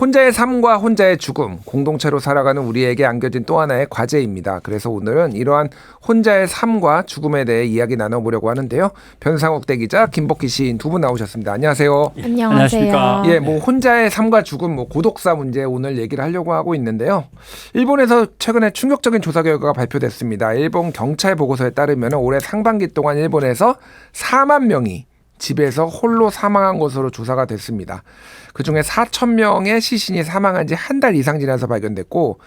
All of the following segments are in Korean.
혼자의 삶과 혼자의 죽음, 공동체로 살아가는 우리에게 안겨진 또 하나의 과제입니다. 그래서 오늘은 이러한 혼자의 삶과 죽음에 대해 이야기 나눠보려고 하는데요. 변상욱 대기자, 김복희 시인 두 분 나오셨습니다. 안녕하세요. 안녕하십니까. 예, 뭐 혼자의 삶과 죽음, 뭐 고독사 문제 오늘 얘기를 하려고 하고 있는데요. 일본에서 최근에 충격적인 조사 결과가 발표됐습니다. 일본 경찰 보고서에 따르면 올해 상반기 동안 일본에서 4만 명이 집에서 홀로 사망한 것으로 조사가 됐습니다. 그중에 4천 명의 시신이 사망한 지 한 달 이상 지나서 발견됐고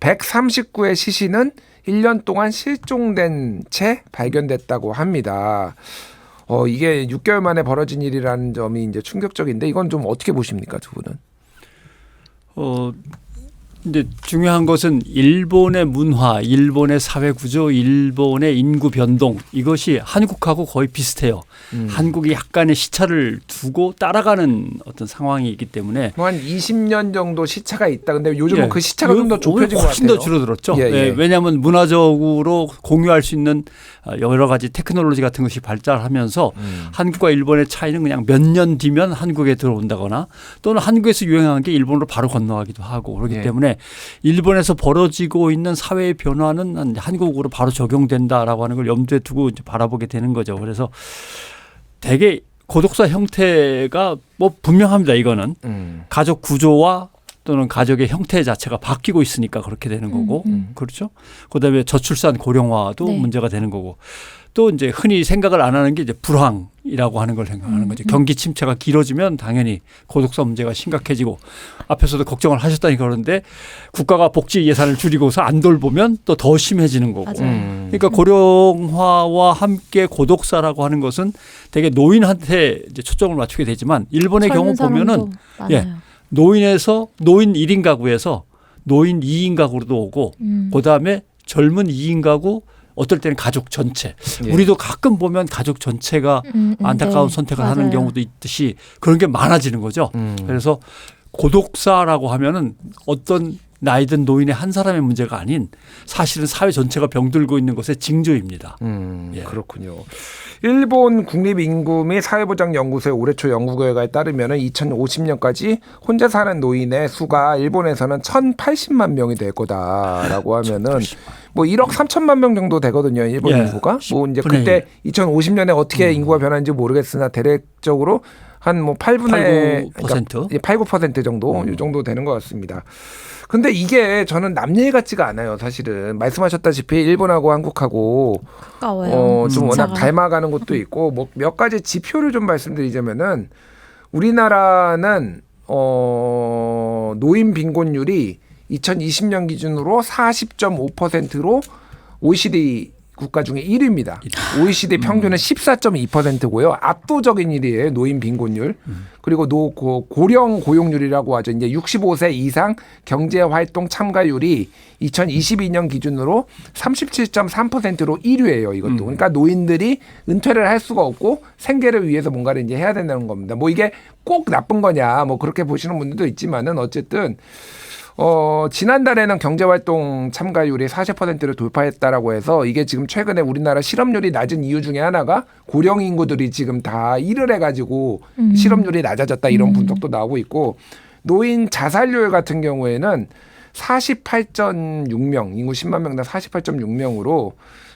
139의 시신은 1년 동안 실종된 채 발견됐다고 합니다. 어, 이게 6개월 만에 벌어진 일이라는 점이 이제 충격적인데 이건 좀 어떻게 보십니까, 두 분은? 어 근데 중요한 것은 일본의 문화, 일본의 사회 구조, 일본의 인구 변동 이것이 한국하고 거의 비슷해요. 음. 한국이 약간의 시차를 두고 따라가는 어떤 상황이 있기 때문에 뭐 한 20년 정도 시차가 있다. 근데 요즘은 예. 그 시차가 좀 더 좁혀진 것 훨씬 같아요. 더 줄어들었죠. 예, 예, 예. 왜냐하면 문화적으로 공유할 수 있는 어, 여러 가지 테크놀로지 같은 것이 발달하면서 음. 한국과 일본의 차이는 그냥 몇 년 뒤면 한국에 들어온다거나 또는 한국에서 유행한 게 일본으로 바로 건너가기도 하고 그렇기 예. 때문에 일본에서 벌어지고 있는 사회의 변화는 한- 한국으로 바로 적용된다라고 하는 걸 염두에 두고 이제 바라보게 되는 거죠. 그래서 되게 고독사 형태가 뭐 분명합니다. 이거는 음. 가족 구조와 또는 가족의 형태 자체가 바뀌고 있으니까 그렇게 되는 거고 음. 그렇죠. 그다음에 저출산 고령화도 네. 문제가 되는 거고 또 이제 흔히 생각을 안 하는 게 이제 불황 이라고 하는 걸 생각하는 음, 거죠. 음. 경기 침체가 길어지면 당연히 고독사 문제가 심각해지고 앞에서도 걱정을 하셨다니까 그러는데 국가가 복지 예산을 줄이고서 안 돌보면 또 더 심해지는 거고. 맞아요. 음. 그러니까 고령화와 함께 고독사라고 하는 것은 되게 노인한테 이제 초점을 맞추게 되지만 일본의 경우 보면은 예. 많아요. 노인에서 노인 1인 가구에서 노인 2인 가구로도 오고 음. 그다음에 젊은 2인 가구 어떨 때는 가족 전체. 예. 우리도 가끔 보면 가족 전체가 음, 음, 안타까운 네. 선택을 맞아요. 하는 경우도 있듯이 그런 게 많아지는 거죠. 음. 그래서 고독사라고 하면은 어떤 나이든 노인의 한 사람의 문제가 아닌 사실은 사회 전체가 병들고 있는 것의 징조입니다. 음, 예. 그렇군요. 일본 국립인구 및 사회보장연구소의 올해 초 연구 결과에 따르면 2050년까지 혼자 사는 노인의 수가 일본에서는 1,080만 명이 될 거다라고 하면은 뭐 1억 3천만 명 정도 되거든요. 일본 예, 인구가. 뭐 이제 10분의 그때 2050년에 어떻게 음. 인구가 변하는지 모르겠으나 대략적으로 한 뭐 8분의 8-9%? 8, 9% 정도 음. 이 정도 되는 것 같습니다. 근데 이게 저는 남 얘기 같지가 않아요, 사실은. 말씀하셨다시피 일본하고 한국하고 가까워요. 어, 좀 워낙 진짜가. 닮아가는 것도 있고 뭐 몇 가지 지표를 좀 말씀드리자면은 우리나라는 어, 노인 빈곤율이 2020년 기준으로 40.5%로 OECD 국가 중에 1위입니다. OECD 평균은 14.2%고요. 압도적인 1위예요. 노인 빈곤율. 그리고 노 고, 고령 고용률이라고 하죠. 이제 65세 이상 경제 활동 참가율이 2022년 기준으로 37.3%로 1위예요. 이것도. 음. 그러니까 노인들이 은퇴를 할 수가 없고 생계를 위해서 뭔가를 이제 해야 된다는 겁니다. 뭐 이게 꼭 나쁜 거냐 뭐 그렇게 보시는 분들도 있지만은 어쨌든 어, 지난달에는 경제활동 참가율이 40%를 돌파했다라고 해서 이게 지금 최근에 우리나라 실업률이 낮은 이유 중에 하나가 고령 인구들이 지금 다 일을 해가지고 음. 실업률이 낮아졌다 이런 음. 분석도 나오고 있고 노인 자살률 같은 경우에는 48.6명, 인구 10만 명당 48.6명으로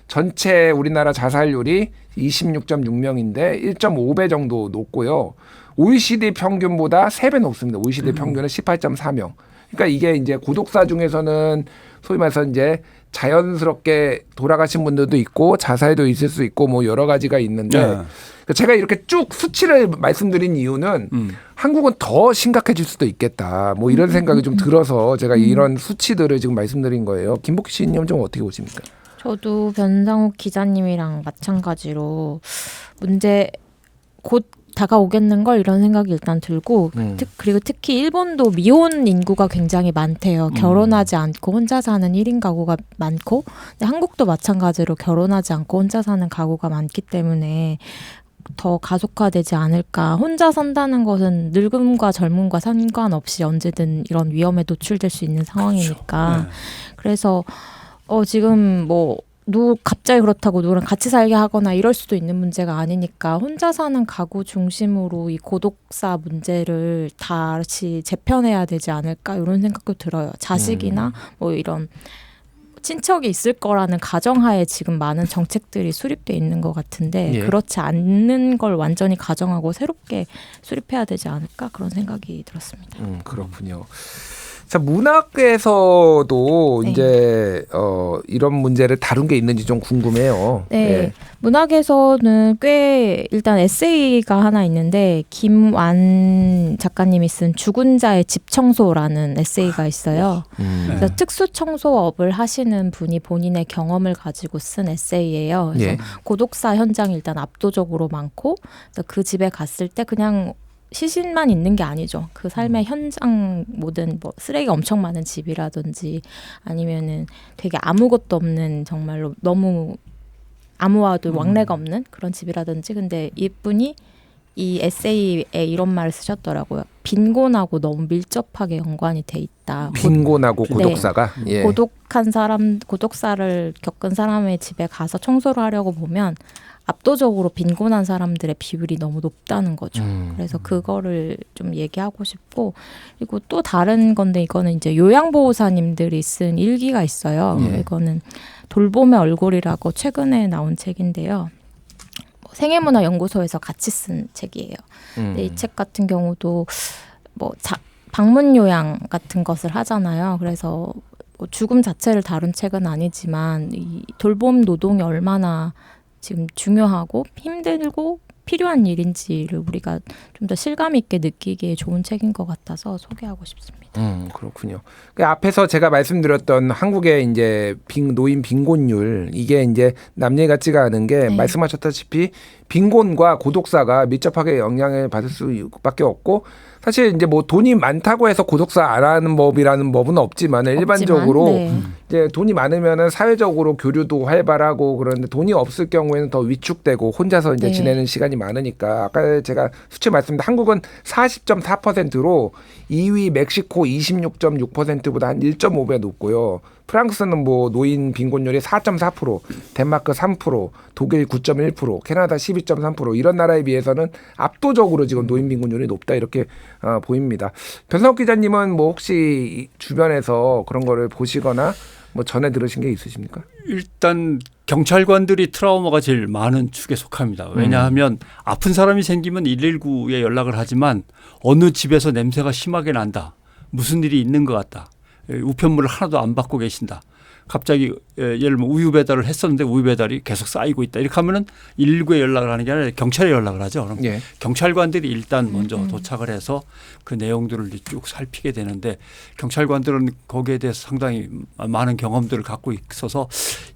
전체 우리나라 자살률이 26.6명인데 1.5배 정도 높고요. OECD 평균보다 3배 높습니다. OECD 평균은 18.4명. 그러니까 이게 이제 고독사 중에서는 소위 말해서 이제 자연스럽게 돌아가신 분들도 있고 자살도 있을 수 있고 뭐 여러 가지가 있는데 네. 그러니까 제가 이렇게 쭉 수치를 말씀드린 이유는 음. 한국은 더 심각해질 수도 있겠다. 뭐 이런 생각이 좀 들어서 제가 이런 수치들을 지금 말씀드린 거예요. 김복희 씨님 좀 어떻게 보십니까? 저도 변상욱 기자님이랑 마찬가지로 문제 곧 다가오겠는 걸 이런 생각이 일단 들고 음. 특, 그리고 특히 일본도 미혼 인구가 굉장히 많대요. 음. 결혼하지 않고 혼자 사는 1인 가구가 많고 근데 한국도 마찬가지로 결혼하지 않고 혼자 사는 가구가 많기 때문에 더 가속화되지 않을까. 혼자 산다는 것은 늙음과 젊음과 상관없이 언제든 이런 위험에 노출될 수 있는 상황이니까. 네. 그래서 어 지금 뭐 누 갑자기 그렇다고 누구랑 같이 살게 하거나 이럴 수도 있는 문제가 아니니까 혼자 사는 가구 중심으로 이 고독사 문제를 다시 재편해야 되지 않을까 이런 생각도 들어요. 자식이나 뭐 이런 친척이 있을 거라는 가정하에 지금 많은 정책들이 수립돼 있는 것 같은데 예. 그렇지 않는 걸 완전히 가정하고 새롭게 수립해야 되지 않을까 그런 생각이 들었습니다. 음, 그렇군요. 자 문학에서도 네. 이제 어, 이런 문제를 다룬 게 있는지 좀 궁금해요. 네. 예. 문학에서는 꽤 일단 에세이가 하나 있는데 김완 작가님이 쓴 죽은 자의 집 청소라는 에세이가 있어요. 음. 그래서 특수 청소업을 하시는 분이 본인의 경험을 가지고 쓴 에세이예요. 그래서 예. 고독사 현장이 일단 압도적으로 많고 그 집에 갔을 때 그냥 시신만 있는 게 아니죠. 그 삶의 현장 모든 뭐 쓰레기 엄청 많은 집이라든지 아니면은 되게 아무것도 없는 정말로 너무 아무와도 왕래가 없는 그런 집이라든지 근데 이분이 이 에세이에 이런 말을 쓰셨더라고요. 빈곤하고 너무 밀접하게 연관이 돼 있다. 빈곤하고 네. 고독사가 예. 고독한 사람, 고독사를 겪은 사람의 집에 가서 청소를 하려고 보면 압도적으로 빈곤한 사람들의 비율이 너무 높다는 거죠. 음. 그래서 그거를 좀 얘기하고 싶고 그리고 또 다른 건데 이거는 이제 요양보호사님들이 쓴 일기가 있어요. 예. 이거는 돌봄의 얼굴이라고 최근에 나온 책인데요. 뭐 생애문화연구소에서 같이 쓴 책이에요. 음. 이 책 같은 경우도 뭐 자, 방문 요양 같은 것을 하잖아요. 그래서 뭐 죽음 자체를 다룬 책은 아니지만 이 돌봄 노동이 얼마나 지금 중요하고 힘들고 필요한 일인지를 우리가 좀 더 실감 있게 느끼기에 좋은 책인 것 같아서 소개하고 싶습니다. 음, 그렇군요. 그 앞에서 제가 말씀드렸던 한국의 이제 빈, 노인 빈곤율 이게 이제 남 얘기 같지가 않은 게 네. 말씀하셨다시피 빈곤과 고독사가 밀접하게 영향을 받을 수밖에 없고 사실 이제 뭐 돈이 많다고 해서 고독사 안 하는 법이라는 법은 없지만 일반적으로 네. 이제 돈이 많으면은 사회적으로 교류도 활발하고 그런데 돈이 없을 경우에는 더 위축되고 혼자서 이제 네. 지내는 시간이 많으니까 아까 제가 수치 말씀드린 한국은 40.4%로 2위 멕시코 26.6%보다 한 1.5배 높고요. 프랑스는 뭐 노인 빈곤율이 4.4%, 덴마크 3%, 독일 9.1%, 캐나다 12.3% 이런 나라에 비해서는 압도적으로 지금 노인 빈곤율이 높다 이렇게 어, 보입니다. 변상욱 기자님은 뭐 혹시 이 주변에서 그런 거를 보시거나 뭐 전에 들으신 게 있으십니까? 일단 경찰관들이 트라우마가 제일 많은 축에 속합니다. 왜냐하면 아픈 사람이 생기면 119에 연락을 하지만 어느 집에서 냄새가 심하게 난다. 무슨 일이 있는 것 같다. 에, 우편물을 하나도 안 받고 계신다. 갑자기 에, 예를 들면 우유 배달을 했었는데 우유 배달이 계속 쌓이고 있다. 이렇게 하면은 119에 연락을 하는 게 아니라 경찰에 연락을 하죠. 그럼 예. 경찰관들이 일단 먼저 음. 도착을 해서 그 내용들을 이제 쭉 살피게 되는데 경찰관들은 거기에 대해서 상당히 많은 경험들을 갖고 있어서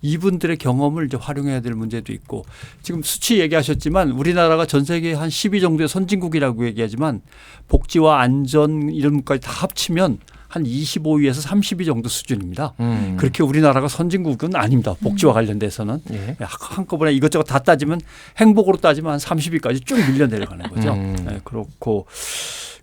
이분들의 경험을 이제 활용해야 될 문제도 있고 지금 수치 얘기하셨지만 우리나라가 전 세계 한 10위 정도의 선진국이라고 얘기하지만 복지와 안전 이런 것까지 다 합치면 한 25위에서 30위 정도 수준입니다. 음. 그렇게 우리나라가 선진국은 아닙니다. 복지와 관련돼서는 예. 한꺼번에 이것저것 다 따지면 행복으로 따지면 한 30위까지 쭉 밀려 내려가는 거죠. 음. 네, 그렇고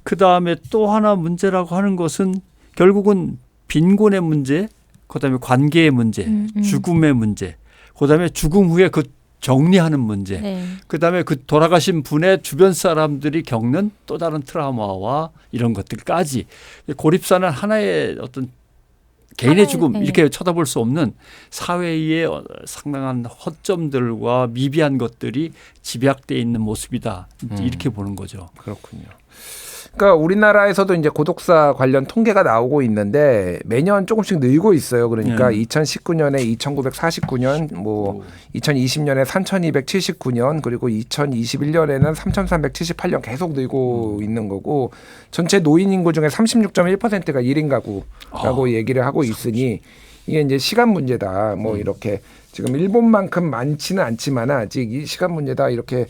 그 다음에 또 하나 문제라고 하는 것은 결국은 빈곤의 문제, 그다음에 관계의 문제, 음, 음. 죽음의 문제, 그다음에 죽음 후에 그 정리하는 문제, 네. 그다음에 그 돌아가신 분의 주변 사람들이 겪는 또 다른 트라우마와 이런 것들까지 고립사는 하나의 어떤 개인의 하나의, 죽음 네. 이렇게 쳐다볼 수 없는 사회의 어, 상당한 허점들과 미비한 것들이 집약돼 있는 모습이다 음. 이렇게 보는 거죠. 그렇군요. 그러니까 우리나라에서도 이제 고독사 관련 통계가 나오고 있는데 매년 조금씩 늘고 있어요. 그러니까 네. 2019년에 2,949년, 뭐 2020년에 3,279년, 그리고 2021년에는 3,378년 계속 늘고 있는 거고 전체 노인 인구 중에 36.1%가 1인 가구라고 아, 얘기를 하고 있으니 이게 이제 시간 문제다. 뭐 음. 이렇게 지금 일본만큼 많지는 않지만 아직 이 시간 문제다 이렇게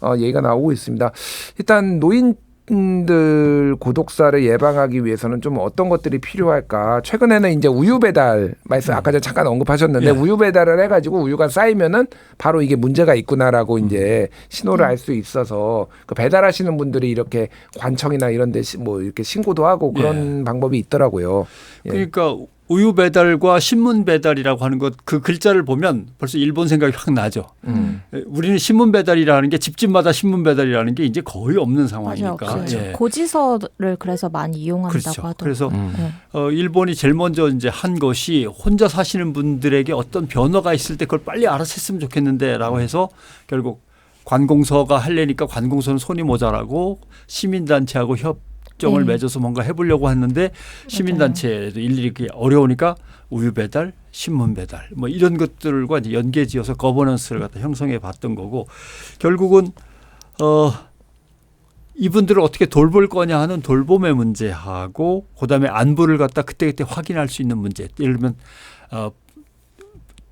어, 얘기가 나오고 있습니다. 일단 노인 들 고독사를 예방하기 위해서는 좀 어떤 것들이 필요할까? 최근에는 이제 우유 배달 말씀 아까 전에 잠깐 언급하셨는데 예. 우유 배달을 해가지고 우유가 쌓이면은 바로 이게 문제가 있구나라고 이제 신호를 알 수 있어서 그 배달하시는 분들이 이렇게 관청이나 이런 데 뭐 이렇게 신고도 하고 그런 방법이 있더라고요. 예. 그러니까 우유 배달과 신문 배달이라고 하는 것 그 글자를 보면 벌써 일본 생각이 확 나죠. 음. 우리는 신문 배달이라는 게 집집마다 신문 배달이라는 게 이제 거의 없는. 상황이니까. 그렇죠. 예. 고지서를 그래서 많이 이용한다고 그렇죠. 하더라고요. 그래서 음. 네. 어, 일본이 제일 먼저 이제 한 것이 혼자 사시는 분들에게 어떤 변화가 있을 때 그걸 빨리 알아챘으면 좋겠는데라고 해서 결국 관공서가 할래니까 관공서는 손이 모자라고 시민단체하고 협 정을 네. 맺어서 뭔가 해보려고 했는데 시민단체도 일일이 어려우니까 우유 배달, 신문 배달 뭐 이런 것들과 이제 연계지어서 거버넌스를 갖다 형성해 봤던 거고 결국은 어 이분들을 어떻게 돌볼 거냐 하는 돌봄의 문제하고 그다음에 안부를 갖다 그때그때 확인할 수 있는 문제. 예를 들면 어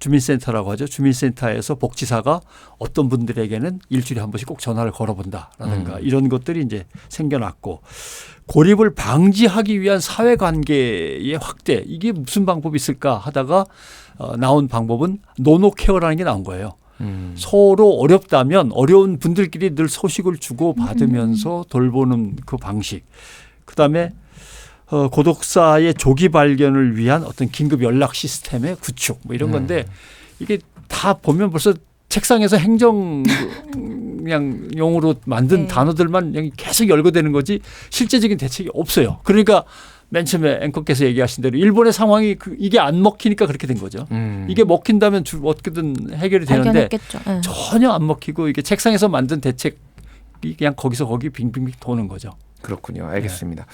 주민센터라고 하죠. 주민센터에서 복지사가 어떤 분들에게는 일주일에 한 번씩 꼭 전화를 걸어본다라든가 음. 이런 것들이 이제 생겨났고 고립을 방지하기 위한 사회관계의 확대 이게 무슨 방법이 있을까 하다가 어, 나온 방법은 노노케어라는 게 나온 거예요. 음. 서로 어렵다면 어려운 분들끼리 늘 소식을 주고 받으면서 돌보는 그 방식. 그 다음에 어, 고독사의 조기 발견을 위한 어떤 긴급 연락 시스템의 구축 뭐 이런 음. 건데 이게 다 보면 벌써 책상에서 행정 그냥 용으로 만든 네. 단어들만 그냥 계속 열거되는 거지 실제적인 대책이 없어요. 그러니까 맨 처음에 앵커께서 얘기하신 대로 일본의 상황이 그 이게 안 먹히니까 그렇게 된 거죠. 음. 이게 먹힌다면 주- 어떻게든 해결이 되는데. 네. 전혀 안 먹히고 이게 책상에서 만든 대책이 그냥 거기서 거기 빙빙빙 도는 거죠. 그렇군요. 알겠습니다.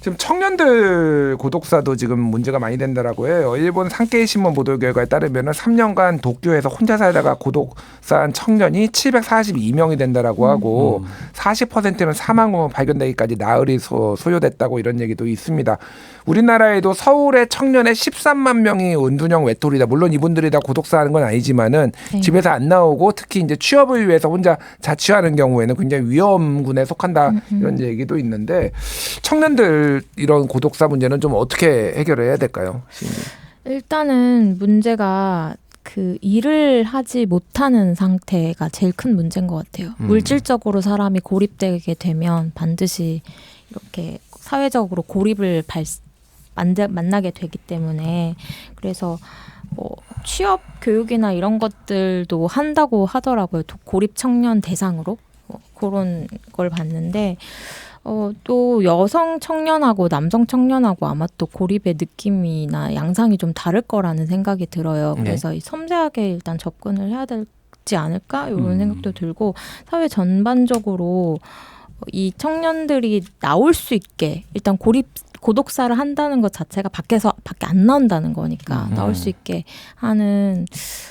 지금 청년들 고독사도 지금 문제가 많이 된다라고 해요. 일본 산케이 신문 보도 결과에 따르면은 3년간 도쿄에서 혼자 살다가 고독사한 청년이 742명이 된다라고 하고 40%는 사망 후 발견되기까지 나흘이 소, 소요됐다고 이런 얘기도 있습니다. 우리나라에도 서울의 청년의 13만 명이 은둔형 외톨이다. 물론 이분들이 다 고독사하는 건 아니지만은 네. 집에서 안 나오고 특히 이제 취업을 위해서 혼자 자취하는 경우에는 굉장히 위험군에 속한다 이런 얘기도 있는데 청년들 이런 고독사 문제는 좀 어떻게 해결해야 될까요? 일단은 문제가 그 일을 하지 못하는 상태가 제일 큰 문제인 것 같아요. 음. 물질적으로 사람이 고립되게 되면 반드시 이렇게 사회적으로 고립을 발, 만나, 만나게 되기 때문에 그래서 뭐 취업 교육이나 이런 것들도 한다고 하더라고요. 도- 고립 청년 대상으로 뭐 그런 걸 봤는데 어, 또 여성 청년하고 남성 청년하고 아마 또 고립의 느낌이나 양상이 좀 다를 거라는 생각이 들어요. 네. 그래서 이 섬세하게 일단 접근을 해야 되지 않을까 이런 음. 생각도 들고 사회 전반적으로 이 청년들이 나올 수 있게 일단 고립 고독사를 한다는 것 자체가 밖에서 밖에 안 나온다는 거니까 음. 나올 수 있게 하는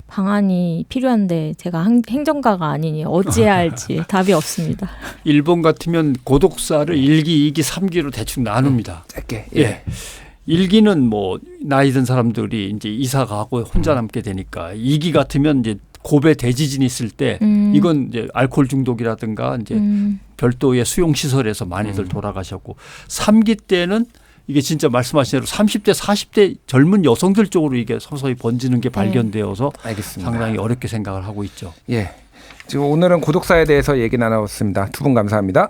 방안이 필요한데 제가 행- 행정가가 아니니 어찌해야 할지 답이 없습니다. 일본 같으면 고독사를 일기이기삼기로 대충 나눕니다. 짧게. 예. 일기는 뭐 나이 든 사람들이 이제 이사 가고 혼자 남게 되니까 이기 같으면 이제 고배 대지진이 있을 때 음. 이건 이제 알코올 중독이라든가 이제 음. 별도의 수용 시설에서 많이들 음. 돌아가셨고 삼기 때는 이게 진짜 말씀하신 대로 30대 40대 젊은 여성들 쪽으로 이게 서서히 번지는 게 발견되어서 알겠습니다. 상당히 어렵게 생각을 하고 있죠. 예. 지금 오늘은 고독사에 대해서 얘기 나눴습니다. 두 분 감사합니다.